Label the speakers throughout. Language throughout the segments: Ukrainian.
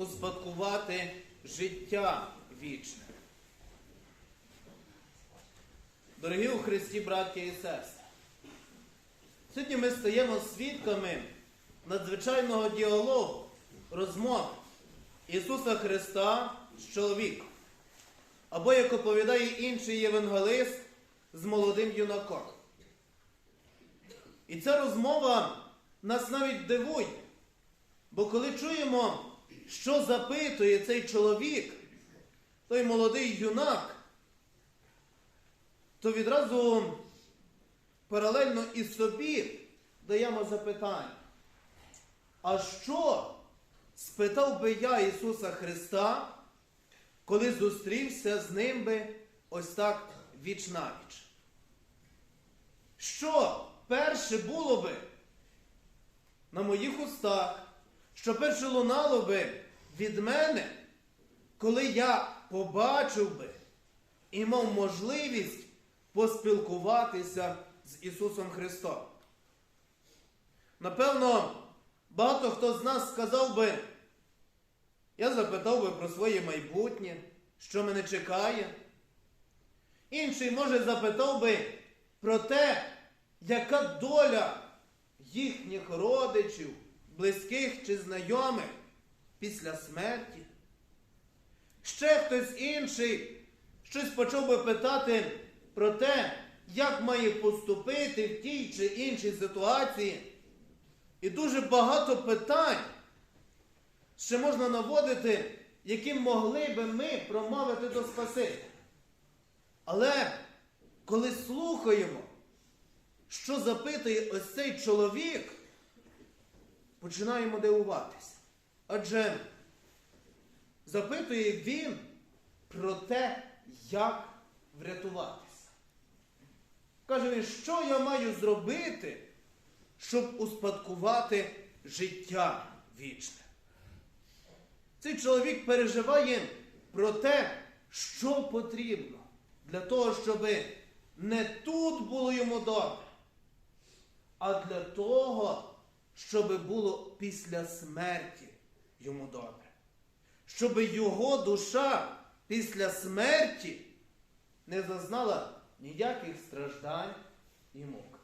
Speaker 1: успадкувати життя вічне. Дорогі у Христі, браття і сестри, сьогодні ми стаємо свідками надзвичайного діалогу, розмови Ісуса Христа з чоловіком. Або, як оповідає інший євангелист, з молодим юнаком. І ця розмова нас навіть дивує. Бо коли чуємо, що запитує цей чоловік, той молодий юнак, то відразу паралельно і собі даємо запитання. А що спитав би я Ісуса Христа, коли зустрівся з ним би ось так віч навіч? Що перше було би на моїх устах, що перше лунало би від мене, коли я побачив би і мав можливість поспілкуватися з Ісусом Христом. Напевно, багато хто з нас сказав би, я запитав би про своє майбутнє, що мене чекає. Інший, може, запитав би про те, яка доля їхніх родичів, близьких чи знайомих після смерті. Ще хтось інший щось почав би питати про те, як має поступити в тій чи іншій ситуації. І дуже багато питань ще можна наводити, які могли би ми промовити до Спасителя. Але коли слухаємо, що запитує ось цей чоловік, починаємо дивуватися. Адже запитує він про те, як врятуватися. Каже він, що я маю зробити, щоб успадкувати життя вічне. Цей чоловік переживає про те, що потрібно для того, щоб не тут було йому добре, а для того, щоб було після смерті йому добре. Щоб його душа після смерті не зазнала ніяких страждань і мук.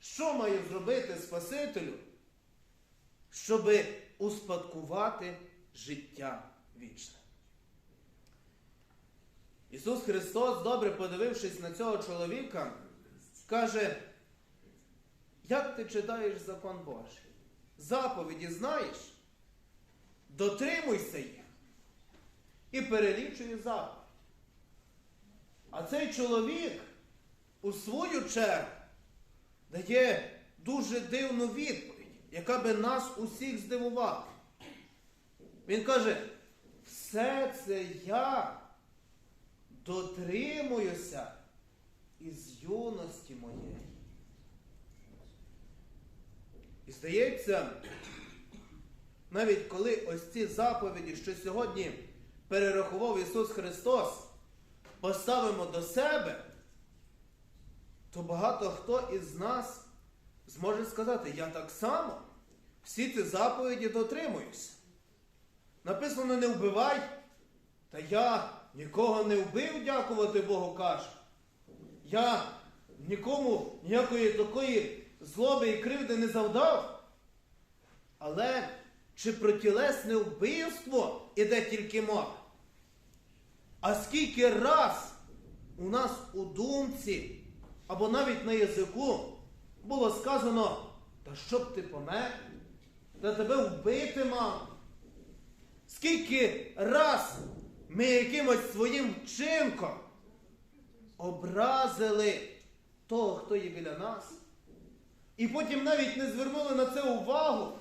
Speaker 1: Що має зробити Спасителю, щоб успадкувати життя вічне? Ісус Христос, добре подивившись на цього чоловіка, каже, як ти читаєш закон Божий? Заповіді знаєш? Дотримуйся їх і перелічує заповідь. А цей чоловік у свою чергу дає дуже дивну відповідь, яка би нас усіх здивувала. Він каже, все це я дотримуюся із юності моєї. І здається, навіть коли ось ці заповіді, що сьогодні перерахував Ісус Христос, поставимо до себе, то багато хто із нас зможе сказати, я так само всі ці заповіді дотримуюся. Написано не вбивай, та я нікого не вбив, дякувати Богу каже. Я нікому ніякої такої злоби і кривди не завдав. Але чи про тілесне вбивство іде тільки мова? А скільки раз у нас у думці або навіть на язику було сказано, та щоб ти помер, та тебе вбити мав. Скільки раз ми якимось своїм вчинком образили того, хто є біля нас, і потім навіть не звернули на це увагу,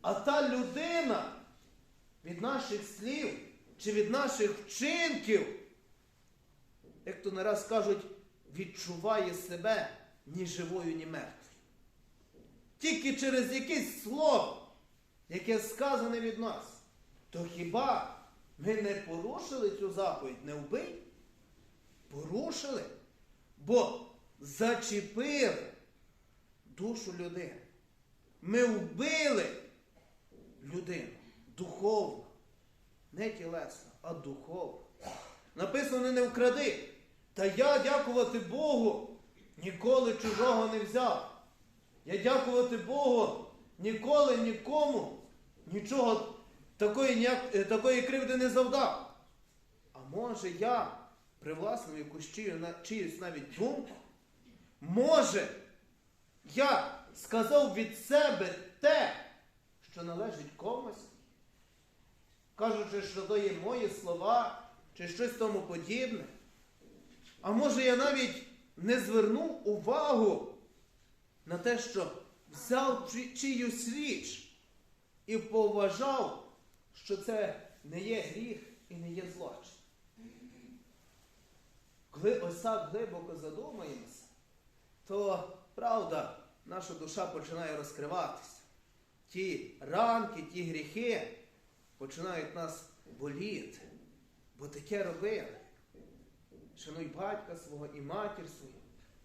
Speaker 1: а та людина від наших слів чи від наших вчинків, як то не раз кажуть, відчуває себе ні живою, ні мертвою. Тільки через якесь слово, яке сказане від нас, то хіба ми не порушили цю заповідь, не вбий? Порушили, бо зачепили душу людини. ми вбили людину духовно, не тілесно, а духовно. Написано не вкради. Та я, дякувати Богу, ніколи чужого не взяв. Я дякувати Богу, ніколи нікому нічого такої, ніяк- е, такої кривди не завдав. А може я привласнив якусь чию, чиюсь навіть думку? Може, я сказав від себе те, що належить комусь, кажучи, що то є мої слова чи щось тому подібне. А може я навіть не звернув увагу на те, що взяв чиюсь річ і поважав, що це не є гріх і не є злочин. Коли ось так глибоко задумаємося, то правда, наша душа починає розкриватися. Ті ранки, ті гріхи починають нас боліти, бо таке робили. Шануй батька свого і матір свою.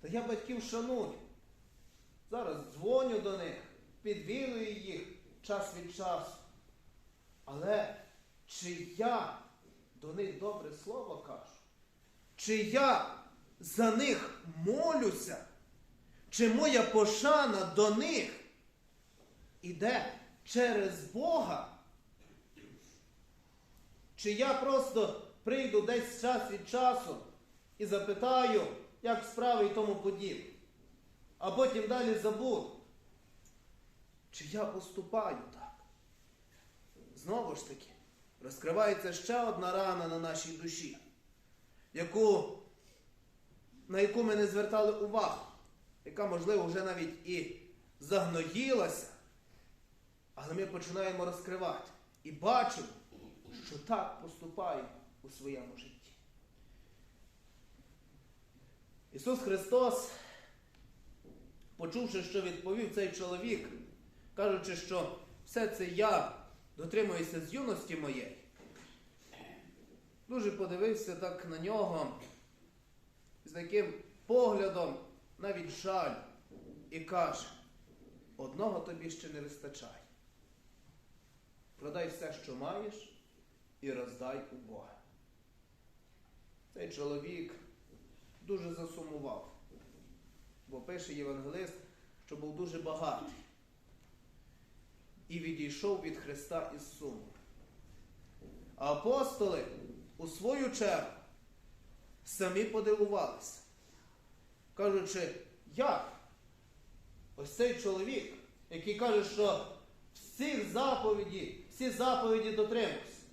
Speaker 1: Та я батьків шаную. Зараз дзвоню до них, підвідую їх час від часу. Але чи я до них добре слово кажу? Чи я за них молюся? Чи моя пошана до них іде через Бога? Чи я просто прийду десь час від часу і запитаю, як справи і тому подібне, а потім далі забуду? Чи я поступаю так? Знову ж таки, розкривається ще одна рана на нашій душі, яку, на яку ми не звертали увагу, яка, можливо, вже навіть і загноїлася, але ми починаємо розкривати і бачимо, що так поступаємо у своєму житті. Ісус Христос, почувши, що відповів цей чоловік, кажучи, що все це я дотримуюся з юності моєї, дуже подивився так на нього з таким поглядом навіть жаль і каже, одного тобі ще не вистачає. Продай все, що маєш, і роздай у Бога. Цей чоловік дуже засумував, бо пише євангелист, що був дуже багатий і відійшов від Христа із суму. А апостоли у свою чергу самі подивувалися, кажучи, як ось цей чоловік, який каже, що всіх заповіді, всі заповіді дотримався.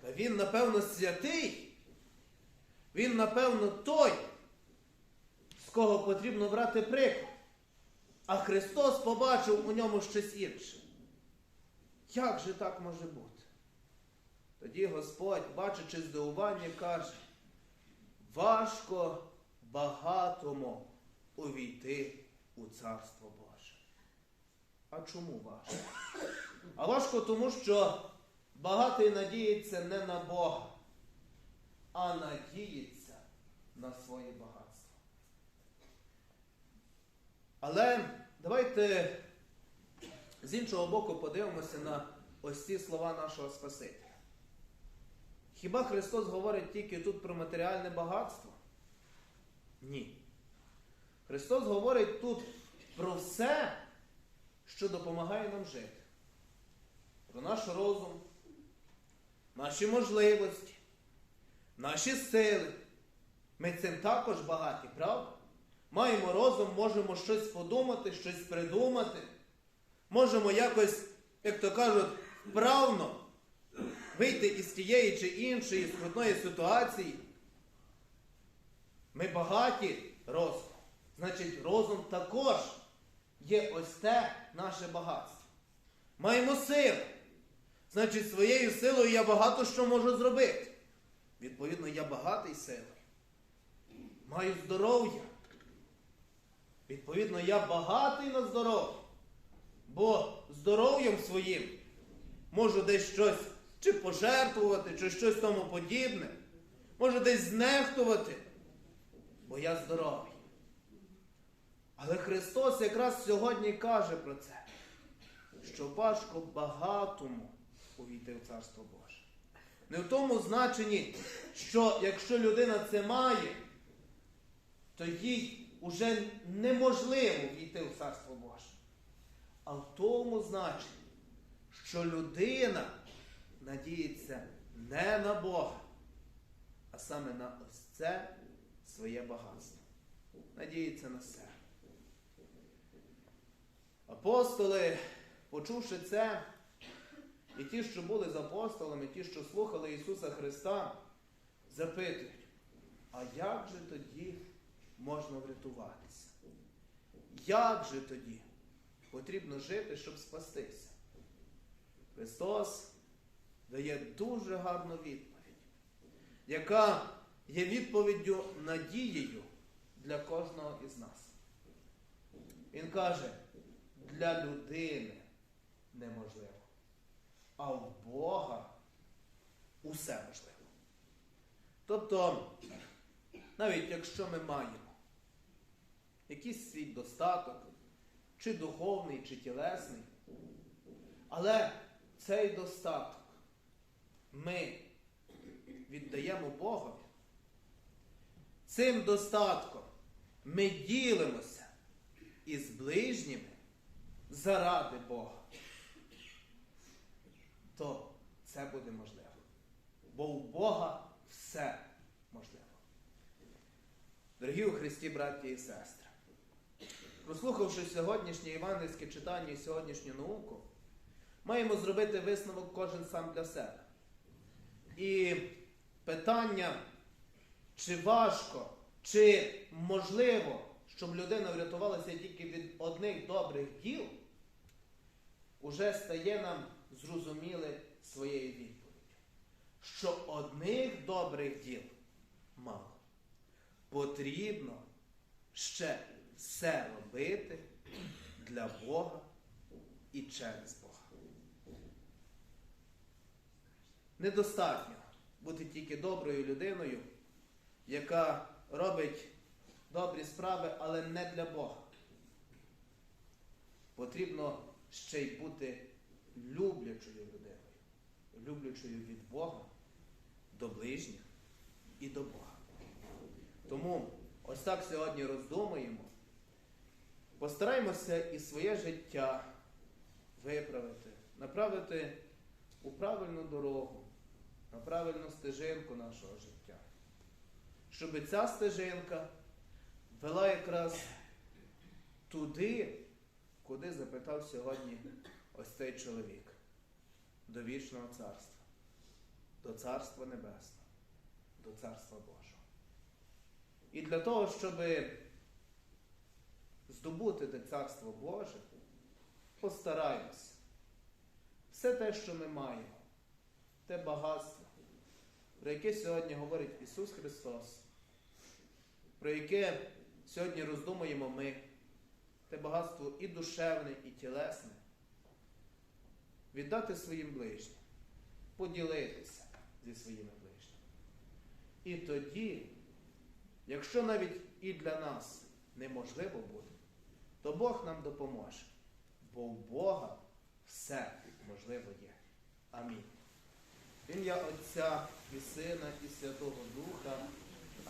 Speaker 1: Та він, напевно, святий. Він, напевно, той, з кого потрібно брати приклад. А Христос побачив у ньому щось інше. Як же так може бути? Тоді Господь, бачачи здивування, каже, важко багатому увійти у Царство Боже. А чому важко? А важко тому, що багатий надіється не на Бога, а надіється на своє багатство. Але давайте з іншого боку подивимося на ось ці слова нашого Спасителя. Хіба Христос говорить тільки тут про матеріальне багатство? Ні. Христос говорить тут про все, що допомагає нам жити. Про наш розум, наші можливості, наші сили. Ми цим також багаті, правда? Маємо розум, можемо щось подумати, щось придумати. Можемо якось, як то кажуть, вправно вийти із тієї чи іншої скрутної ситуації. Ми багаті розум. Значить, розум також є ось те наше багатство. Маємо силу. Значить, своєю силою я багато що можу зробити. Відповідно, я багатий силою. Маю здоров'я. Відповідно, я багатий на здоров'я. Бо здоров'ям своїм можу десь щось чи пожертвувати, чи щось тому подібне. Можу десь знехтувати, бо я здоровий. Але Христос якраз сьогодні каже про це. що важко багатому увійти в Царство Боже. Не в тому значенні, що якщо людина це має, то їй уже неможливо війти в Царство Боже. А в тому значенні, що людина надіється не на Бога, а саме на ось це своє багатство. Надіється на себе. Апостоли, почувши це, і ті, що були з апостолами, ті, що слухали Ісуса Христа, запитують, а як же тоді можна врятуватися? Як же тоді потрібно жити, щоб спастися? Христос дає дуже гарну відповідь, яка є відповіддю надією для кожного із нас. Він каже, для людини неможливо, а в Бога усе можливо. Тобто, навіть якщо ми маємо якийсь свій достаток, чи духовний, чи тілесний, але цей достаток ми віддаємо Богові, цим достатком ми ділимося із ближніми заради Бога, то це буде можливо. Бо у Бога все можливо. Дорогі у Христі, браті і сестри, прослухавши сьогоднішнє євангельське читання і сьогоднішню науку, маємо зробити висновок кожен сам для себе. І питання, чи важко, чи можливо, щоб людина врятувалася тільки від одних добрих діл, уже стає нам зрозуміле своєю відповіддю. Що одних добрих діл мало. Потрібно ще все робити для Бога і через Бога. Недостатньо бути тільки доброю людиною, яка робить добрі справи, але не для Бога. Потрібно ще й бути люблячою людиною, люблячою від Бога до ближніх і до Бога. Тому ось так сьогодні роздумуємо. Постараємося і своє життя виправити, направити у правильну дорогу, на правильну стежинку нашого життя. Щоб ця стежинка вела якраз туди, куди запитав сьогодні ось цей чоловік, до вічного царства, до Царства Небесного, до Царства Божого. І для того, щоб здобути те Царство Боже, постараємося. Все те, що ми маємо, те багатство, про яке сьогодні говорить Ісус Христос, про яке сьогодні роздумуємо ми, те багатство і душевне, і тілесне, віддати своїм ближнім, поділитися зі своїми ближніми. І тоді, якщо навіть і для нас неможливо буде, то Бог нам допоможе, бо у Бога все можливо є. Амінь. В ім'я Отця і Сина, і Святого Духа.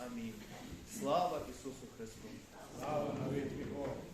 Speaker 1: Амінь. Слава Ісусу Христу!
Speaker 2: Слава навіть Богу.